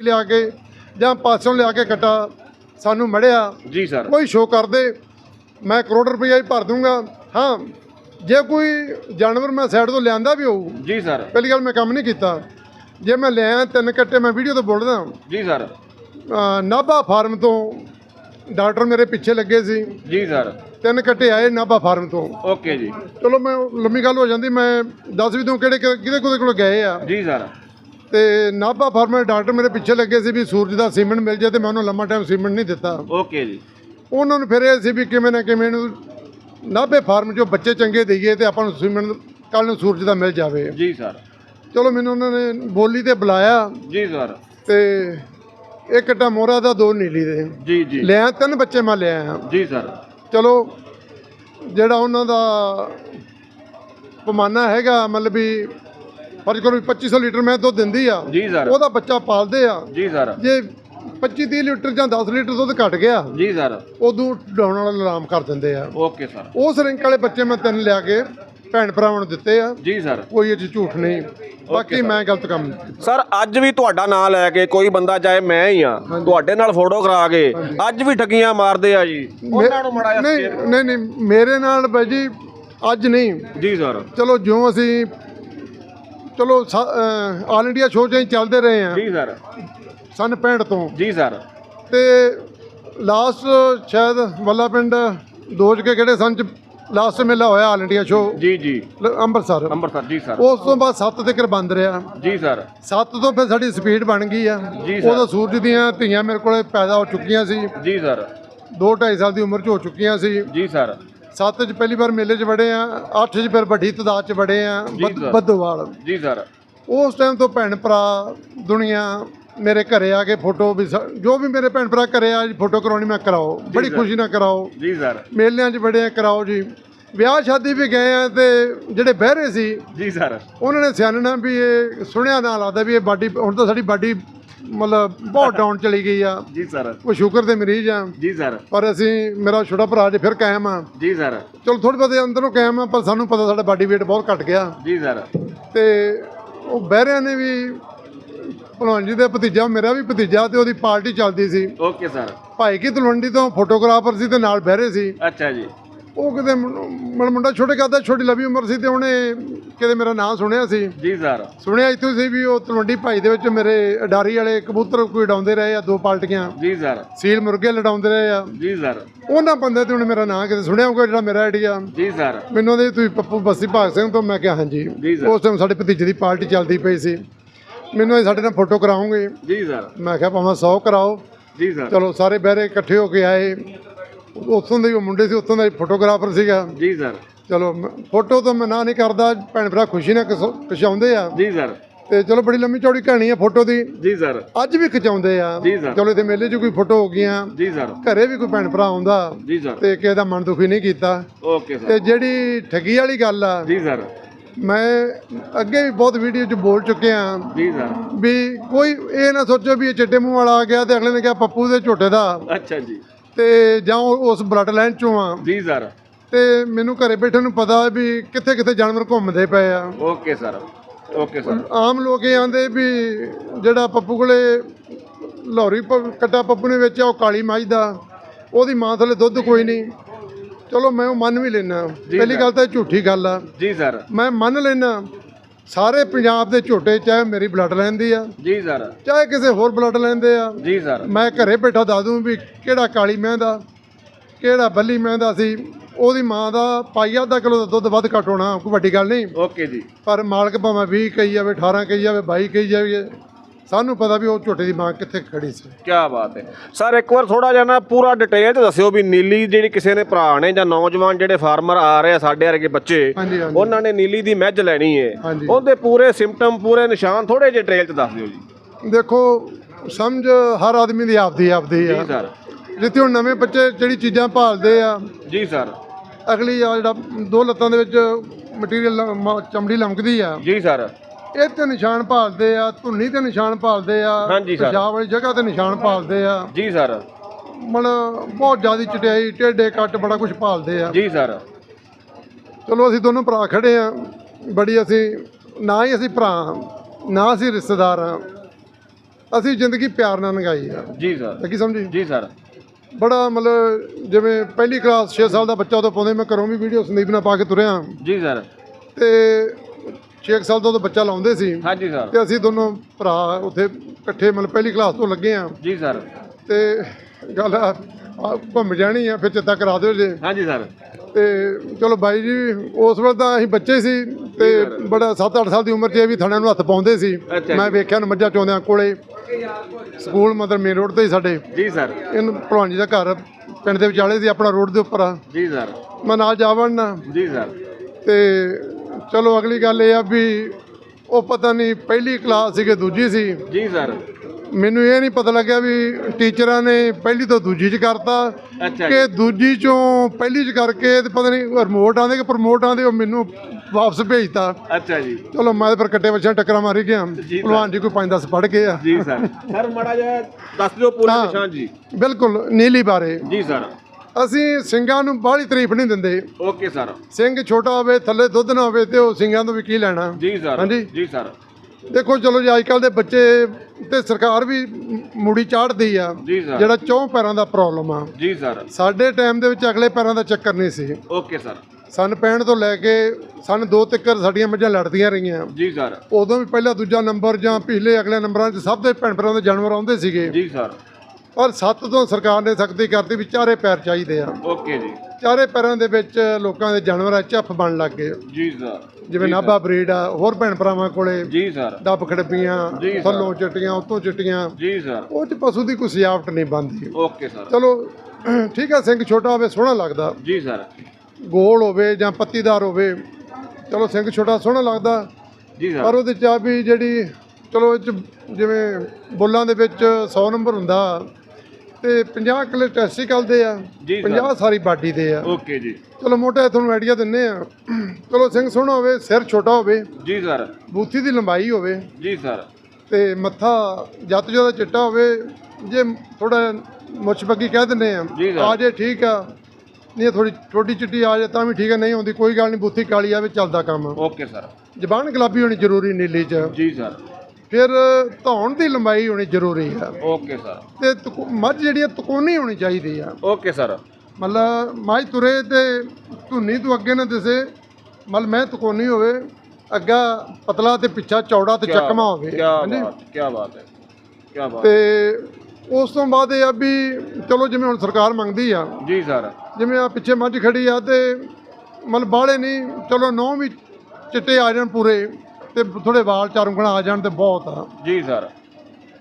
ਲਿਆ ਕੇ ਜਾਂ ਪਾਸੋਂ ਲਿਆ ਕੇ ਕਟਾ ਸਾਨੂੰ ਮੜਿਆ। ਜੀ ਸਰ। ਕੋਈ ਸ਼ੋਅ ਕਰਦੇ। ਮੈਂ ਕਰੋੜ ਰੁਪਈਆ ਹੀ ਭਰ ਦੂੰਗਾ। ਹਾਂ ਜੇ ਕੋਈ ਜਾਨਵਰ ਮੈਂ ਸਾਈਡ ਤੋਂ ਲਿਆਂਦਾ ਵੀ ਹੋਊ। ਜੀ ਸਰ। ਪਹਿਲੀ ਗੱਲ ਮੈਂ ਕੰਮ ਨਹੀਂ ਕੀਤਾ। ਜੇ ਮੈਂ ਲਿਆ ਤਿੰਨ ਕੱਟੇ ਮੈਂ ਵੀਡੀਓ ਤੇ ਬੋਲਦਾ। ਜੀ ਸਰ। ਨਾਭਾ ਫਾਰਮ ਤੋਂ ਡਾਕਟਰ ਮੇਰੇ ਪਿੱਛੇ ਲੱਗੇ ਸੀ। ਜੀ ਸਰ। ਤਿੰਨ ਕੱਟੇ ਆਏ ਨਾਭਾ ਫਾਰਮ ਤੋਂ। ਓਕੇ ਜੀ। ਚਲੋ ਮੈਂ ਲੰਮੀ ਗੱਲ ਹੋ ਜਾਂਦੀ। ਮੈਂ ਦੱਸ ਵੀ ਦੂੰ ਕਿਹੜੇ ਕਿਹਦੇ ਕੋਲ ਗਏ ਆ। ਜੀ ਸਰ। ਤੇ ਨਾਭਾ ਫਾਰਮ ਡਾਕਟਰ ਮੇਰੇ ਪਿੱਛੇ ਲੱਗੇ ਸੀ ਵੀ ਸੂਰਜ ਦਾ ਸੀਮੈਂਟ ਮਿਲ ਜਾਏ ਤੇ ਮੈਂ ਉਹਨੂੰ ਲੰਮਾ ਟਾਈਮ ਸੀਮੈਂਟ ਨਹੀਂ ਦਿੱਤਾ। ਓਕੇ ਜੀ। ਉਹਨਾਂ ਨੂੰ ਫਿਰ ਇਹ ਸੀ ਵੀ ਕਿਵੇਂ ਨਾ ਕਿਵੇਂ ਨੂੰ ਨਾਭੇ ਫਾਰਮ 'ਚੋਂ ਬੱਚੇ ਚੰਗੇ ਦੇਈਏ ਤੇ ਆਪਾਂ ਨੂੰ ਸੀਮੈਂਟ ਕੱਲ ਨੂੰ ਸੂਰਜ ਦਾ ਮਿਲ ਜਾਵੇ। ਜੀ ਸਰ ਚਲੋ ਮੈਨੂੰ ਉਹਨਾਂ ਨੇ ਬੋਲੀ ਤੇ ਬੁਲਾਇਆ। ਜੀ ਸਰ ਤੇ ਇੱਕ ਕੱਟਾ ਮੋਹਰਾ ਦਾ ਦੋ ਨੀਲੀ ਦੇ। ਜੀ ਜੀ। ਲਿਆ ਤਿੰਨ ਬੱਚੇ ਮੈਂ ਲਿਆ ਜੀ ਸਰ ਚਲੋ ਜਿਹੜਾ ਉਹਨਾਂ ਦਾ ਪਮਾਨਾ ਹੈਗਾ ਮਤਲਬ ਵੀ ਫਰਜ਼ ਕਰੋ ਵੀ 2500 ਲੀਟਰ ਮੈਂ ਦੁੱਧ ਦਿੰਦੀ ਆ ਜੀ ਸਰ। ਉਹਦਾ ਬੱਚਾ ਪਾਲਦੇ ਆ। ਜੀ ਸਰ। ਜੇ 25 30 ਲੀਟਰ ਜਾਂ 10 ਲੀਟਰ ਦੁੱਧ ਘਟ ਗਿਆ ਜੀ ਸਰ। ਉਦੋਂ ਡਾਉਣ ਵਾਲਾ ਆਰਾਮ ਕਰ ਦਿੰਦੇ ਆ। Okay sir. ਉਸ ਰਿੰਕ ਵਾਲੇ ਬੱਚੇ ਮੈਂ ਤਿੰਨ ਲਿਆ ਕੇ ਭੈਣ ਭਰਾਵਾਂ ਨੂੰ ਦਿੱਤੇ ਆ। ਜੀ ਸਰ। ਕੋਈ ਇਹ 'ਚ ਝੂਠ ਨਹੀਂ। ਬਾਕੀ ਮੈਂ ਗਲਤ ਕੰਮ ਨਹੀਂ ਕੀਤਾ। ਸਰ ਅੱਜ ਵੀ ਤੁਹਾਡਾ ਨਾਂ ਲੈ ਕੇ ਕੋਈ ਬੰਦਾ ਚਾਹੇ ਮੈਂ ਹੀ ਆ ਤੁਹਾਡੇ ਨਾਲ ਫੋਟੋ ਕਰਾ ਕੇ ਅੱਜ ਵੀ ਠੱਗੀਆਂ ਮਾਰਦੇ ਆ ਜੀ। ਉਹਨਾਂ ਨੂੰ ਮੜਾ ਨਹੀਂ ਨਹੀਂ ਨਹੀਂ ਮੇਰੇ ਨਾਲ ਬਾਈ ਜੀ ਅੱਜ ਨਹੀਂ। ਜੀ ਸਰ। ਚਲੋ ਜਿਉਂ ਅਸੀਂ ਚਲੋ ਆਲ ਇੰਡੀਆ ਸ਼ੋਅ 'ਚ ਅਸੀਂ ਚੱਲਦੇ ਰਹੇ ਆ ਜੀ ਸਰ। ਸਨ 65 ਤੋਂ। ਜੀ ਸਰ। ਤੇ ਲਾਸਟ ਸ਼ਾਇਦ ਵੱਲਾ ਪਿੰਡ ਦੋਜ ਕੇ ਕਿਹੜੇ ਸਨ ਚ ਲਾਸਟ ਮੇਲਾ ਹੋਇਆ ਆਲ ਇੰਡੀਆ ਸ਼ੋਅ ਜੀ ਜੀ। ਅੰਮ੍ਰਿਤਸਰ। ਅੰਮ੍ਰਿਤਸਰ ਜੀ ਸਰ। ਉਸ ਤੋਂ ਬਾਅਦ 7 ਤੱਕ ਬੰਦ ਰਿਹਾ। ਜੀ ਸਰ। 7 ਤੋਂ ਫਿਰ ਸਾਡੀ ਸਪੀਡ ਬਣ ਗਈ ਆ। ਜੀ ਸਰ। ਉਦੋਂ ਸੂਰਜ ਦੀਆਂ ਧੀਆਂ ਮੇਰੇ ਕੋਲੇ ਪੈਦਾ ਹੋ ਚੁੱਕੀਆਂ ਸੀ। ਜੀ ਸਰ। 2 2.5 ਸਾਲ ਦੀ ਉਮਰ 'ਚ ਹੋ ਚੁੱਕੀਆਂ ਸੀ। ਜੀ ਸਰ। 7 'ਚ ਪਹਿਲੀ ਵਾਰ ਮੇਲੇ 'ਚ ਵੜੇ ਆ 8 'ਚ ਫਿਰ ਵੱਡੀ ਤਾਦਾਦ 'ਚ ਵੜੇ ਆ ਜੀ ਸਰ। ਬੱਦੋਵਾਲ ਜੀ ਸਰ। ਉਸ ਟਾਈਮ ਤੋਂ ਭੈਣ ਭਰਾ ਦੁਨੀਆ ਮੇਰੇ ਘਰੇ ਆ ਕੇ ਫੋਟੋ ਵੀ ਸ- ਜੋ ਵੀ ਮੇਰੇ ਭੈਣ ਭਰਾ ਘਰੇ ਆ ਜੀ ਫੋਟੋ ਕਰਾਉਣੀ ਮੈਂ ਕਰਾਓ। ਬੜੀ ਸਰ। ਖੁਸ਼ੀ ਨਾਲ ਕਰਾਓ। ਜੀ ਸਰ। ਮੇਲਿਆਂ 'ਚ ਬੜੇ ਆ ਕਰਾਓ ਜੀ। ਵਿਆਹ ਸ਼ਾਦੀ ਵੀ ਗਏ ਆ ਤੇ ਜਿਹੜੇ ਬਹਿਰੇ ਸੀ ਜੀ ਸਰ। ਉਹਨਾਂ ਨੇ ਸਿਆਣਨਾ ਵੀ ਇਹ ਸੁਣਿਆ ਨਾ ਲੱਗਦਾ ਵੀ ਇਹ ਬਾਡੀ ਹੁਣ ਤਾਂ ਸਾਡੀ ਬਾਡੀ ਮਤਲਬ ਬਹੁਤ ਡਾਊਨ ਚਲੀ ਗਈ ਆ। ਜੀ ਸਰ। ਉਹ ਸ਼ੂਗਰ ਦੇ ਮਰੀਜ਼ ਆ। ਜੀ ਸਰ। ਪਰ ਅਸੀਂ ਮੇਰਾ ਛੋਟਾ ਭਰਾ ਜੇ ਫਿਰ ਕਾਇਮ ਆ। ਜੀ ਸਰ। ਚਲੋ ਥੋੜੇ ਬਹੁਤੇ ਅੰਦਰੋਂ ਕਾਇਮ ਆ ਪਰ ਸਾਨੂੰ ਪਤਾ ਸਾਡਾ ਬਾਡੀ weight ਬਹੁਤ ਘਟ ਗਿਆ। ਜੀ ਸਰ। ਤੇ ਉਹ ਬਹਿਰਿਆਂ ਨੇ ਵੀ ਭਲਵਾਨ ਜੀ ਦਾ ਭਤੀਜਾ ਮੇਰਾ ਵੀ ਭਤੀਜਾ ਤੇ ਉਹਦੀ ਪਾਰਟੀ ਚੱਲਦੀ ਸੀ। Okay sir. ਭਾਈ ਕੀ ਤਲਵੰਡੀ ਤੋਂ ਫੋਟੋਗ੍ਰਾਫਰ ਸੀ ਤੇ ਨਾਲ ਬਹਿਰੇ ਸੀ। ਅੱਛਾ ਜੀ। ਉਹ ਕਿਤੇ ਮਨ ਮੁੰਡਾ ਛੋਟੇ ਕਰਦਾ ਛੋਟੀ ਲੰਬੀ ਉਮਰ ਸੀ ਤੇ ਉਹਨੇ ਕਿਤੇ ਮੇਰਾ ਨਾਮ ਸੁਣਿਆ ਸੀ। ਜੀ ਸਰ। ਸੁਣਿਆ ਇੱਥੋਂ ਸੀ ਵੀ ਉਹ ਤਲਵੰਡੀ ਭਾਈ ਦੇ ਵਿੱਚ ਮੇਰੇ ਅਡਾਰੀ ਵਾਲੇ ਕਬੂਤਰ ਕੋਈ ਉਡਾਉਂਦੇ ਰਹੇ ਆ ਦੋ ਪਾਰਟੀਆਂ ਜੀ ਸਰ। ਸੀਲ ਮੁਰਗੇ ਲਡਾਉਂਦੇ ਰਹੇ ਆ। ਜੀ ਸਰ। ਉਹਨਾਂ ਬੰਦੇ ਤੇ ਉਹਨੇ ਮੇਰਾ ਨਾਮ ਕਿਤੇ ਸੁਣਿਆ ਹੋਊਗਾ ਜਿਹੜਾ ਮੇਰਾ ਆਈਡੀਆ। ਜੀ ਸਰ। ਮੈਨੂੰ ਉਹਦੇ ਤੁਸੀਂ ਪੱਪੂ ਬੱਸੀ ਭਾਗ ਸਿੰਘ ਤੋਂ ਮੈਂ ਕਿਹਾ ਹਾਂਜੀ। ਉਸ ਟਾਈਮ ਸਾਡੇ ਭਤੀਜੇ ਦੀ ਪਾਰਟੀ ਚੱਲਦੀ ਪਈ ਸੀ। ਮੈਨੂੰ ਇਹ ਸਾਡੇ ਨਾਲ ਫੋਟੋ ਕਰਾਉਂਗੇ ਜੀ ਸਰ। ਮੈਂ ਕਿਹਾ ਭਾਵੇਂ 100 ਕਰਾਓ। ਜੀ ਸਰ। ਚਲੋ ਸਾਰੇ ਬਹਿਰੇ ਇਕੱਠੇ ਹੋ ਕੇ ਆਏ। ਉੱਥੋਂ ਦੇ ਮੁੰਡੇ ਸੀ ਉੱਥੋਂ ਦਾ ਫੋਟੋਗ੍ਰਾਫਰ ਸੀਗਾ। ਜੀ ਸਰ ਚਲੋ ਫੋਟੋ ਤਾਂ ਮੈਂ ਨਾ ਨਹੀਂ ਕਰਦਾ ਭੈਣ ਭਰਾ ਖੁਸ਼ੀ ਨਾਲ ਖਿਚ- ਖਿਚਾਉਂਦੇ ਆ। ਜੀ ਸਰ ਤੇ ਚਲੋ ਬੜੀ ਲੰਮੀ ਚੌੜੀ ਕਹਾਣੀ ਆ ਫੋਟੋ ਦੀ। ਜੀ ਸਰ ਅੱਜ ਵੀ ਖਿਚਾਉਂਦੇ ਆ। ਚਲੋ ਇੱਥੇ ਮੇਲੇ 'ਚ ਕੋਈ ਫੋਟੋ ਹੋ ਗਈਆਂ। ਜੀ ਸਰ ਘਰੇ ਵੀ ਕੋਈ ਭੈਣ ਭਰਾ ਆਉਂਦਾ। ਜੀ ਸਰ ਤੇ ਕਿਸੇ ਦਾ ਮਨ ਦੁਖੀ ਨਹੀਂ ਕੀਤਾ। ਓਕੇ ਸਰ ਤੇ ਜਿਹੜੀ ਠੱਗੀ ਵਾਲੀ ਗੱਲ ਆ ਜੀ ਸਰ ਮੈਂ ਅੱਗੇ ਵੀ ਬਹੁਤ ਵੀਡੀਓ 'ਚ ਬੋਲ ਚੁੱਕਿਆ ਜੀ ਸਰ ਵੀ ਕੋਈ ਇਹ ਨਾ ਸੋਚੋ ਵੀ ਇਹ ਚਿੱਟੇ ਮੂੰਹ ਵਾਲਾ ਆ ਗਿਆ ਤੇ ਅਗਲੇ ਨੇ ਕਿਹਾ ਪੱਪੂ ਦੇ ਝੋਟੇ ਦਾ। ਅੱਛਾ ਜੀ। ਤੇ ਜਾਂ ਉਸ ਬਲੱਡ ਲਾਈਨ ਚੋਂ ਆ। ਜੀ ਸਰ। ਤੇ ਮੈਨੂੰ ਘਰੇ ਬੈਠੇ ਨੂੰ ਪਤਾ ਵੀ ਕਿੱਥੇ ਕਿੱਥੇ ਜਾਨਵਰ ਘੁੰਮਦੇ ਪਏ ਆ। Okay sir okay sir. ਆਮ ਲੋਕ ਇਹ ਆਂਦੇ ਵੀ ਜਿਹੜਾ ਪੱਪੂ ਕੋਲੇ ਲਾਹੌਰੀ ਪ- ਕੱਟਾ ਪੱਪੂ ਨੇ ਵੇਚਿਆ ਉਹ ਕਾਲੀ ਮੱਝ ਦਾ ਉਹਦੀ ਮਾਂ ਥੱਲੇ ਦੁੱਧ ਕੋਈ ਨਹੀਂ। ਚਲੋ ਮੈਂ ਉਹ ਮੰਨ ਵੀ ਲੈਣਾ ਪਹਿਲੀ ਗੱਲ ਤਾਂ ਝੂਠੀ ਗੱਲ ਆ। ਜੀ ਸਰ। ਮੈਂ ਮੰਨ ਲੈਣਾ ਸਾਰੇ ਪੰਜਾਬ ਦੇ ਝੋਟੇ ਚਾਹੇ ਮੇਰੀ ਬਲੱਡ ਲਾਈਨ ਦੀ ਆ ਜੀ ਸਰ ਚਾਹੇ ਕਿਸੇ ਹੋਰ ਬਲੱਡ ਲਾਈਨ ਦੇ ਆ ਜੀ ਸਰ ਮੈਂ ਘਰੇ ਬੈਠਾ ਦੱਸ ਦੂੰ ਵੀ ਕਿਹੜਾ ਕਾਲੀ ਮੈਂ ਦਾ ਕਿਹੜਾ ਬੱਲੀ ਮੈਂ ਦਾ ਸੀ ਉਹਦੀ ਮਾਂ ਦਾ ਪਾਈਆ ਅੱਧਾ ਕਿਲੋ ਦਾ ਦੁੱਧ ਵੱਧ ਘੱਟ ਹੋਣਾ ਕੋਈ ਵੱਡੀ ਗੱਲ ਨਹੀਂ। ਓਕੇ ਜੀ। ਪਰ ਮਾਲਕ ਭਾਵੇਂ 20 ਕਹੀ ਜਾਵੇ 18 ਕਹੀ ਜਾਵੇ 22 ਕਹੀ ਜਾਵੇ ਸਾਨੂੰ ਪਤਾ ਵੀ ਉਹ ਝੋਟੇ ਦੀ ਮਾਂ ਕਿੱਥੇ ਖੜੀ ਸੀ। ਕੀ ਬਾਤ ਹੈ। ਸਰ ਇੱਕ ਵਾਰ ਥੋੜਾ ਜਿਹਾ ਨਾ ਪੂਰਾ ਡਿਟੇਲ ਚ ਦੱਸਿਓ ਵੀ ਨੀਲੀ ਜਿਹੜੀ ਕਿਸੇ ਨੇ ਭਰਾ ਨੇ ਜਾਂ ਨੌਜਵਾਨ ਜਿਹੜੇ ਫਾਰਮਰ ਆ ਰਹੇ ਆ ਸਾਡੇ ਵਰਗੇ ਬੱਚੇ ਹਾਂਜੀ ਹਾਂਜੀ। ਉਹਨਾਂ ਨੇ ਨੀਲੀ ਦੀ ਮੱਝ ਲੈਣੀ ਹੈ ਹਾਂਜੀ। ਉਹਦੇ ਪੂਰੇ ਸਿੰਪਟਮ ਪੂਰੇ ਨਿਸ਼ਾਨ ਥੋੜੇ ਜਿਹੇ ਡਿਟੇਲ ਚ ਦੱਸ ਦਿਓ ਜੀ। ਦੇਖੋ ਸਮਝ ਹਰ ਆਦਮੀ ਦੀ ਆਪਦੀ ਆਪਦੀ ਜੀ ਆ ਸਰ। ਜਿੱਥੇ ਹੁਣ ਨਵੇਂ ਬੱਚੇ ਜਿਹੜੀ ਚੀਜ਼ਾਂ ਭਾਲਦੇ ਆ ਜੀ ਸਰ। ਅਗਲੀ ਆ ਜਿਹੜਾ ਦੋ ਲੱਤਾਂ ਦੇ ਵਿੱਚ ਮਟੀਰੀਅਲ ਚਮੜੀ ਲਮਕਦੀ ਆ। ਜੀ ਸਰ। ਇਹ ਤੇ ਨਿਸ਼ਾਨ ਭਾਲਦੇ ਆ ਧੁੰਨੀ ਤੇ ਨਿਸ਼ਾਨ ਭਾਲਦੇ ਆ ਹਾਂਜੀ ਸਰ। ਪਿਸ਼ਾਬ ਵਾਲੀ ਜਗ੍ਹਾ ਤੇ ਨਿਸ਼ਾਨ ਭਾਲਦੇ ਆ। ਜੀ ਸਰ। ਮਨ ਬਹੁਤ ਜ਼ਿਆਦਾ ਚਟਿਆਈ ਟੇਡੇ ਕੱਟ ਬੜਾ ਕੁਝ ਭਾਲਦੇ ਆ। ਜੀ ਸਰ। ਚਲੋ ਅਸੀਂ ਦੋਨੋਂ ਭਰਾ ਖੜੇ ਆ। ਬੜੀ ਅਸੀਂ ਨਾ ਹੀ ਅਸੀਂ ਭਰਾ ਹਾਂ, ਨਾ ਅਸੀਂ ਰਿਸ਼ਤੇਦਾਰ ਹਾਂ ਅਸੀਂ ਜ਼ਿੰਦਗੀ ਪਿਆਰ ਨਾਲ ਲੰਘਾਈ ਆ। ਜੀ ਸਰ। ਲੱਗੀ ਸਮਝੀ? ਜੀ ਸਰ। ਬੜਾ ਮਤਲਬ ਜਿਵੇਂ ਪਹਿਲੀ ਕਲਾਸ 6 ਸਾਲ ਦਾ ਬੱਚਾ ਉਦੋਂ ਪਾਉਂਦੇ ਮੈਂ ਘਰੋਂ ਵੀ ਵੀਡੀਓ ਸੰਦੀਪ ਨਾਲ ਪਾ ਕੇ ਤੁਰਿਆ। ਜੀ ਸਰ। ਤੇ 6 ਸਾਲ ਦਾ ਉਦੋਂ ਬੱਚਾ ਲਾਉਂਦੇ ਸੀ। ਹਾਂਜੀ ਸਰ। ਤੇ ਅਸੀਂ ਦੋਨੋਂ ਭਰਾ ਉੱਥੇ ਇਕੱਠੇ ਮਤਲਬ ਪਹਿਲੀ ਕਲਾਸ ਤੋਂ ਲੱਗੇ ਆ ਜੀ ਸਰ। ਤੇ ਗੱਲ ਆ ਆ ਘੁੰਮ ਜਾਣੀ ਆ ਫਿਰ ਚੇਤਾ ਕਰਾ ਦਿਓ ਜੇ। ਹਾਂਜੀ ਸਰ। ਤੇ ਚਲੋ ਬਾਈ ਜੀ ਉਸ ਵੇਲੇ ਤਾਂ ਅਸੀਂ ਬੱਚੇ ਸੀ ਤੇ ਬੜਾ 7-8 ਸਾਲ ਦੀ ਉਮਰ 'ਚ ਇਹ ਵੀ ਥਣਿਆਂ ਨੂੰ ਹੱਥ ਪਾਉਂਦੇ ਸੀ। ਮੈਂ ਵੇਖਿਆ ਨੂੰ ਮੱਝਾਂ ਚੋਂਦਿਆਂ ਕੋਲੇ। ਸਕੂਲ ਮਤਲਬ ਮੇਨ ਰੋਡ ਤੇ ਹੀ ਸਾਡੇ। ਜੀ ਸਰ। ਇਹਨੂੰ ਭਲਵਾਨ ਜੀ ਦਾ ਘਰ ਪਿੰਡ ਦੇ ਵਿਚਾਲੇ ਸੀ ਆਪਣਾ ਰੋਡ ਦੇ ਉੱਪਰ ਆ। ਜੀ ਸਰ। ਮੈਂ ਨਾਲ ਜਾ ਵੜਨਾ। ਜੀ ਸਰ। ਤੇ ਚਲੋ ਅਗਲੀ ਗੱਲ ਇਹ ਆ ਵੀ ਉਹ ਪਤਾ ਨਹੀਂ ਪਹਿਲੀ ਕਲਾਸ ਸੀ ਕਿ ਦੂਜੀ ਸੀ। ਜੀ ਸਰ ਮੈਨੂੰ ਇਹ ਨਹੀਂ ਪਤਾ ਲੱਗਿਆ ਵੀ ਟੀਚਰਾਂ ਨੇ ਪਹਿਲੀ ਤੋਂ ਦੂਜੀ ਚ ਕਰਤਾ ਅੱਛਾ ਕਿ ਦੂਜੀ ਚੋਂ ਪਹਿਲੀ ਚ ਕਰਕੇ ਤੇ ਪਤਾ ਨਹੀਂ ਰਿਮੋਟ ਆਂਦੇ ਕਿ ਪ੍ਰਮੋਟ ਆਂਦੇ ਉਹ ਮੈਨੂੰ ਵਾਪਸ ਭੇਜਤਾ। ਅੱਛਾ ਜੀ। ਚਲੋ ਮੈਂ ਫਿਰ ਕੱਟੇ ਬੱਚਿਆਂ ਟੱਕਰਾਂ ਮਾਰੀ ਗਿਆ। ਭਲਵਾਨ ਜੀ ਕੋਈ 5-10 ਪੜ ਗਏ ਆ। ਜੀ ਸਰ ਸਰ ਮਾੜਾ ਜਿਹਾ ਦੱਸ ਦਿਓ ਪੂਰਾ। ਨਿਸ਼ਾਨ ਜੀ। ਬਿਲਕੁਲ ਨੀਲੀ ਬਾਰੇ। ਜੀ ਸਰ ਅਸੀਂ ਸਿੰਘਾਂ ਨੂੰ ਬਾਹਲੀ ਤਾਰੀਫ ਨਹੀਂ ਦਿੰਦੇ। Okay sir. ਸਿੰਘ ਛੋਟਾ ਹੋਵੇ ਥੱਲੇ ਦੁੱਧ ਨਾ ਹੋਵੇ ਤੇ ਉਹ ਸਿੰਘਾਂ ਤੋਂ ਵੀ ਕੀ ਲੈਣਾ। ਜੀ ਸਰ ਹਾਂਜੀ। ਜੀ ਸਰ। ਦੇਖੋ ਚਲੋ ਜੀ ਅੱਜ ਕੱਲ ਦੇ ਬੱਚੇ ਤੇ ਸਰਕਾਰ ਵੀ ਮੂੜੀ ਚਾੜਦੀ ਆ। ਜੀ ਸਰ। ਜਿਹੜਾ ਚੌਂ ਪੈਰਾਂ ਦਾ ਪ੍ਰੋਬਲਮ ਆ। ਜੀ ਸਰ। ਸਾਡੇ ਟਾਈਮ ਦੇ ਵਿੱਚ ਅਗਲੇ ਪੈਰਾਂ ਦਾ ਚੱਕਰ ਨਹੀਂ ਸੀ। Okay sir. ਸਨ 65 ਤੋਂ ਲੈ ਕੇ ਸਨ 2 ਤੱਕ ਸਾਡੀਆਂ ਮੱਝਾਂ ਲੜਦੀਆਂ ਰਹੀਆਂ। ਜੀ ਸਰ। ਉਦੋਂ ਵੀ ਪਹਿਲਾ ਦੂਜਾ ਨੰਬਰ ਜਾਂ ਪਿਛਲੇ ਅਗਲੇ ਨੰਬਰਾਂ 'ਚ ਸਭ ਦੇ ਭੈਣ ਭਰਾਵਾਂ ਦੇ ਜਾਨਵਰ ਆਉਂਦੇ ਸੀਗੇ। ਜੀ ਸਰ। ਪਰ ਸੱਤ ਤੋਂ ਸਰਕਾਰ ਨੇ ਸਖਤੀ ਕਰਤੀ ਵੀ ਚਾਰੇ ਪੈਰ ਚਾਹੀਦੇ ਆ। ਓਕੇ ਜੀ। ਚਾਰੇ ਪੈਰਾਂ ਦੇ ਵਿੱਚ ਲੋਕਾਂ ਦੇ ਜਾਨਵਰ ਝੱਫ ਬਣ ਲੱਗ ਗਏ। ਜੀ ਸਰ ਜਿਵੇਂ ਨਾਭਾ ਬਰੀਡ ਆ ਹੋਰ ਭੈਣ ਭਰਾਵਾਂ ਕੋਲੇ ਜੀ ਸਰ। ਡੱਬ ਖੜਪੀਆਂ। ਥੱਲੋਂ ਚਿੱਟੀਆਂ ਉੱਤੋਂ ਚਿੱਟੀਆਂ। ਜੀ ਸਰ। ਉਹ ਚ ਪਸ਼ੂ ਦੀ ਕੋਈ ਸਜਾਵਟ ਨਹੀਂ ਬਣਦੀ। Okay sir. ਚਲੋ ਠੀਕ ਆ ਸਿੰਘ ਛੋਟਾ ਹੋਵੇ ਸੋਹਣਾ ਲੱਗਦਾ। ਜੀ ਸਰ। ਗੋਲ ਹੋਵੇ ਜਾਂ ਪੱਤੀਦਾਰ ਹੋਵੇ ਚਲੋ ਸਿੰਘ ਛੋਟਾ ਸੋਹਣਾ ਲੱਗਦਾ। ਜੀ ਪਰ ਸਰ ਉਹਦੇ ਚ ਆ ਵੀ ਜਿਹੜੀ ਚਲੋ ਜਿਵੇਂ ਬੁੱਲਾਂ ਦੇ ਵਿੱਚ 100 ਨੰਬਰ ਹੁੰਦਾ। ਤੇ 50 ਕਿਲੇ ਟੈਸਟੀਕਲ ਦੇ ਆ ਜੀ ਸਰ। 50 ਸਾਰੀ ਬਾਡੀ ਦੇ ਆ। ਓਕੇ ਜੀ। ਚਲੋ ਮੋਟਾ ਤੁਹਾਨੂੰ ਆਈਡੀਆ ਦਿੰਨੇ ਆ। ਚਲੋ ਸਿੰਘ ਸੋਹਣਾ ਹੋਵੇ ਸਿਰ ਛੋਟਾ ਹੋਵੇ ਜੀ ਸਰ। ਬੂਥੀ ਦੀ ਲੰਬਾਈ ਹੋਵੇ ਜੀ ਸਰ। ਤੇ ਮੱਥਾ ਜੱਤ ਜ਼ਿਆਦਾ ਚਿੱਟਾ ਹੋਵੇ ਜੇ ਥੋੜਾ ਮੁੱਛ ਬੱਗੀ ਕਹਿ ਦਿੰਨੇ ਆ ਜੀ ਸਰ। ਆ ਜੇ ਠੀਕ ਆ ਨਹੀਂ ਥੋੜੀ ਛੋਟੀ ਚਿੱਟੀ ਆ ਜੇ ਤਾਂ ਵੀ ਠੀਕ ਆ ਨਹੀਂ ਹੁੰਦੀ ਕੋਈ ਗੱਲ ਨਹੀਂ ਬੂਥੀ ਕਾਲੀ ਆਵੇ ਚੱਲਦਾ ਕੰਮ। Okay sir. ਜ਼ਬਾਨ ਗੁਲਾਬੀ ਹੋਣੀ ਜ਼ਰੂਰੀ ਨੀਲੀ ਚ। ਜੀ ਸਰ। ਫਿਰ ਧੌਣ ਦੀ ਲੰਬਾਈ ਹੋਣੀ ਜ਼ਰੂਰੀ ਆ। Okay sir. ਤੇ ਤਕੋ- ਮੱਝ ਜਿਹੜੀ ਆ ਤਕੋਨੀ ਹੋਣੀ ਚਾਹੀਦੀ ਆ। Okay sir. ਮਤਲਬ ਮੱਝ ਤੁਰੇ ਤੇ ਧੁੰਨੀ ਤੋਂ ਅੱਗੇ ਨਾ ਦਿਸੇ ਮਤਲਬ ਮੈਂ ਤਕੋਨੀ ਹੋਵੇ ਅੱਗਾ ਪਤਲਾ ਤੇ ਪਿੱਛਾ ਚੌੜਾ ਤੇ ਚੱਕਮਾ ਹੋਵੇ ਹਾਂਜੀ? ਕੀ ਬਾਤ ਹੈ ਕੀ ਬਾਤ। ਤੇ ਉਸ ਤੋਂ ਬਾਅਦ ਇਹ ਆ ਵੀ ਚਲੋ ਜਿਵੇਂ ਹੁਣ ਸਰਕਾਰ ਮੰਗਦੀ ਆ। ਜੀ ਸਰ। ਜਿਵੇਂ ਆ ਪਿੱਛੇ ਮੱਝ ਖੜੀ ਆ ਤੇ ਮਤਲਬ ਬਾਹਲੇ ਨਹੀਂ ਚਲੋ ਨੌ ਵੀ ਚਿੱਟੇ ਆ ਜਾਣ ਪੂਰੇ। ਤੇ ਥੋੜੇ ਵਾਲ ਚਾਰ ਉਂਗਲਾਂ ਆ ਜਾਣ ਤੇ ਬਹੁਤ ਆ। ਜੀ ਸਰ।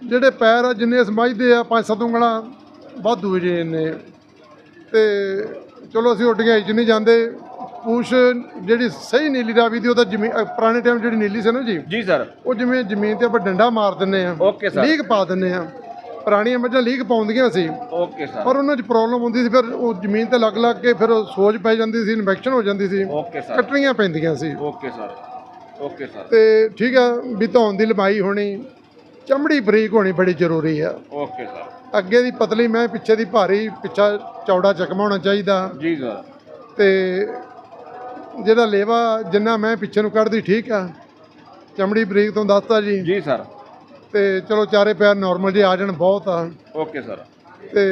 ਜਿਹੜੇ ਪੈਰ ਆ ਜਿੰਨੇ ਸਮਝਦੇ ਆ ਪੰਜ ਸੱਤ ਉਂਗਲਾਂ ਵਾਧੂ ਜੇ ਨੇ ਤੇ ਚਲੋ ਅਸੀਂ ਉੱਡੀਆਂ ਚ ਨਹੀਂ ਜਾਂਦੇ। ਪੂਛ ਜਿਹੜੀ ਸਹੀ ਨੀਲੀ ਰਾਵੀ ਦੀ ਉਹ ਤਾਂ ਜ਼ਮੀਨ ਪੁਰਾਣੇ ਟਾਈਮ ਜਿਹੜੀ ਨੀਲੀ ਸੀ ਨਾ ਜੀ? ਜੀ ਸਰ। ਉਹ ਜਿਵੇਂ ਜ਼ਮੀਨ ਤੇ ਆਪਾਂ ਡੰਡਾ ਮਾਰ ਦਿੰਨੇ ਆ। Okay sir. ਲੀਕ ਪਾ ਦਿੰਨੇ ਆ। ਪੁਰਾਣੀਆਂ ਮੱਝਾਂ ਲੀਕ ਪਾਉਂਦੀਆਂ ਸੀ। Okay sir. ਪਰ ਉਹਨਾਂ 'ਚ ਪ੍ਰੋਬਲਮ ਹੁੰਦੀ ਸੀ ਫਿਰ ਉਹ ਜ਼ਮੀਨ ਤੇ ਲੱਗ ਲੱਗ ਕੇ ਫਿਰ ਸੋਜ ਪੈ ਜਾਂਦੀ ਸੀ ਇਨਫੈਕਸ਼ਨ ਹੋ ਜਾਂਦੀ ਸੀ। Okay sir. ਕੱਟਣੀਆਂ ਪੈਂਦੀਆਂ ਸੀ। Okay sir. Okay sir. ਤੇ ਠੀਕ ਆ ਵੀ ਧੌਣ ਦੀ ਲੰਬਾਈ ਹੋਣੀ ਚਮੜੀ ਬਰੀਕ ਹੋਣੀ ਬੜੀ ਜ਼ਰੂਰੀ ਆ। Okay sir. ਅੱਗੇ ਦੀ ਪਤਲੀ ਮੈਂ ਪਿੱਛੇ ਦੀ ਭਾਰੀ ਪਿੱਛਾ ਚੌੜਾ ਚਕਮਾ ਹੋਣਾ ਚਾਹੀਦਾ। ਜੀ ਸਰ। ਤੇ ਜਿਹੜਾ ਲੇਵਾ ਜਿੰਨਾ ਮੈਂ ਪਿੱਛੇ ਨੂੰ ਕੱਢਦੀ ਠੀਕ ਆ। ਚਮੜੀ ਬਰੀਕ ਤੋਂ ਦੱਸਤਾ ਜੀ। ਜੀ ਸਰ। ਤੇ ਚਲੋ ਚਾਰੇ ਪੈਰ ਨਾਰਮਲ ਜੇ ਆ ਜਾਣ ਬਹੁਤ ਆ। Okay sir. ਤੇ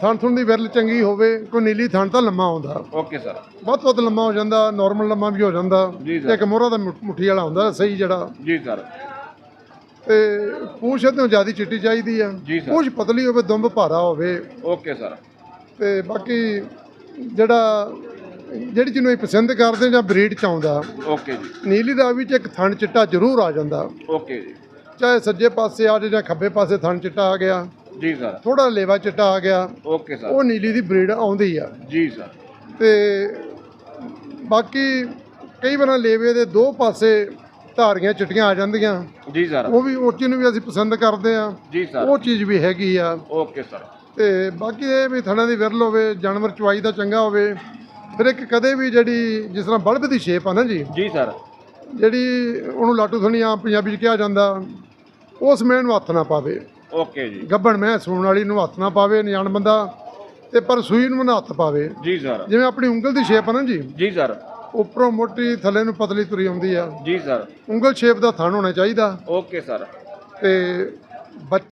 ਥਣ ਥੁਣ ਦੀ ਵਿਰਲ ਚੰਗੀ ਹੋਵੇ ਕੋਈ ਨੀਲੀ ਥਣ ਤਾਂ ਲੰਮਾ ਆਉਂਦਾ। ਓਕੇ ਸਰ ਬਹੁਤ ਬਹੁਤ ਲੰਮਾ ਹੋ ਜਾਂਦਾ ਨਾਰਮਲ ਲੰਮਾ ਵੀ ਹੋ ਜਾਂਦਾ। ਜੀ ਸਰ। ਇੱਕ ਮੋਹਰਾ ਦਾ ਮੁ- ਮੁੱਠੀ ਵਾਲਾ ਹੁੰਦਾ ਸਹੀ ਜਿਹੜਾ। ਜੀ ਸਰ ਤੇ ਪੂਛ ਤੋਂ ਜ਼ਿਆਦਾ ਚਿੱਟੀ ਚਾਹੀਦੀ ਆ। ਜੀ ਸਰ। ਪੂਛ ਪਤਲੀ ਹੋਵੇ ਦੁੰਬ ਭਾਰਾ ਹੋਵੇ। ਓਕੇ ਸਰ ਤੇ ਬਾਕੀ ਜਿਹੜਾ ਜਿਹੜੀ ਜਿਹਨੂੰ ਅਸੀਂ ਪਸੰਦ ਕਰਦੇ ਜਾਂ ਬਰੀਡ ਚ ਆਉਂਦਾ ਓਕੇ ਜੀ। ਨੀਲੀ ਦਾ ਵਿੱਚ ਇੱਕ ਥਣ ਚਿੱਟਾ ਜ਼ਰੂਰ ਆ ਜਾਂਦਾ। ਓਕੇ ਜੀ। ਚਾਹੇ ਸੱਜੇ ਪਾਸੇ ਆ ਜਾਏ ਜਾਂ ਖੱਬੇ ਪਾਸੇ ਥਣ ਚਿੱਟਾ ਆ ਗਿਆ। ਜੀ ਸਰ। ਥੋੜਾ ਲੇਵਾ ਚਿੱਟਾ ਆ ਗਿਆ। Okay sir. ਉਹ ਨੀਲੀ ਦੀ ਬਰੀਡ ਆਉਂਦੀ ਆ। ਜੀ ਸਰ। ਤੇ ਬਾਕੀ ਕਈ ਵਾਰ ਲੇਵੇ ਦੇ ਦੋ ਪਾਸੇ ਧਾਰੀਆਂ ਚਿੱਟੀਆਂ ਆ ਜਾਂਦੀਆਂ। ਜੀ ਸਰ। ਉਹ ਵੀ ਉਹ ਚੀਜ਼ ਨੂੰ ਵੀ ਅਸੀਂ ਪਸੰਦ ਕਰਦੇ ਆ। ਜੀ ਸਰ। ਉਹ ਚੀਜ਼ ਵੀ ਹੈਗੀ ਆ। Okay sir. ਤੇ ਬਾਕੀ ਇਹ ਵੀ ਥਣਾ ਦੀ ਵਿਰਲ ਹੋਵੇ ਜਾਨਵਰ ਚੁਆਈ ਦਾ ਚੰਗਾ ਹੋਵੇ। ਫਿਰ ਇੱਕ ਕਦੇ ਵੀ ਜਿਹੜੀ ਜਿਸ ਤਰ੍ਹਾਂ ਬਲਬ ਦੀ ਸ਼ੇਪ ਆ ਨਾ ਜੀ ਜੀ ਸਰ। ਜਿਹੜੀ ਉਹਨੂੰ ਲਾਟੂ ਥਣੀ ਆ ਪੰਜਾਬੀ ਚ ਕਿਹਾ ਜਾਂਦਾ ਉਸ ਮੈਂ ਨੂੰ ਹੱਥ ਨਾ ਪਾਵੇ। ਓਕੇ ਜੀ। ਗੱਬਣ ਮੈਂ ਸੂਣ ਵਾਲੀ ਨੂੰ ਹੱਥ ਨਾ ਪਾਵੇ ਅਣਜਾਣ ਬੰਦਾ ਤੇ ਪਰ ਸੂਈ ਨੂੰ ਨਾ ਹੱਥ ਪਾਵੇ। ਜੀ ਸਰ। ਜਿਵੇਂ ਆਪਣੀ ਉਂਗਲ ਦੀ ਸ਼ੇਪ ਆ ਨਾ ਜੀ। ਜੀ ਸਰ। ਉੱਪਰੋਂ ਮੋਟੀ ਥੱਲੇ ਨੂੰ ਪਤਲੀ ਤੁਰੀ ਆਉਂਦੀ ਆ। ਜੀ ਸਰ। ਉਂਗਲ ਸ਼ੇਪ ਦਾ ਥਣ ਹੋਣਾ ਚਾਹੀਦਾ। Okay sir. ਤੇ ਬੱਚ-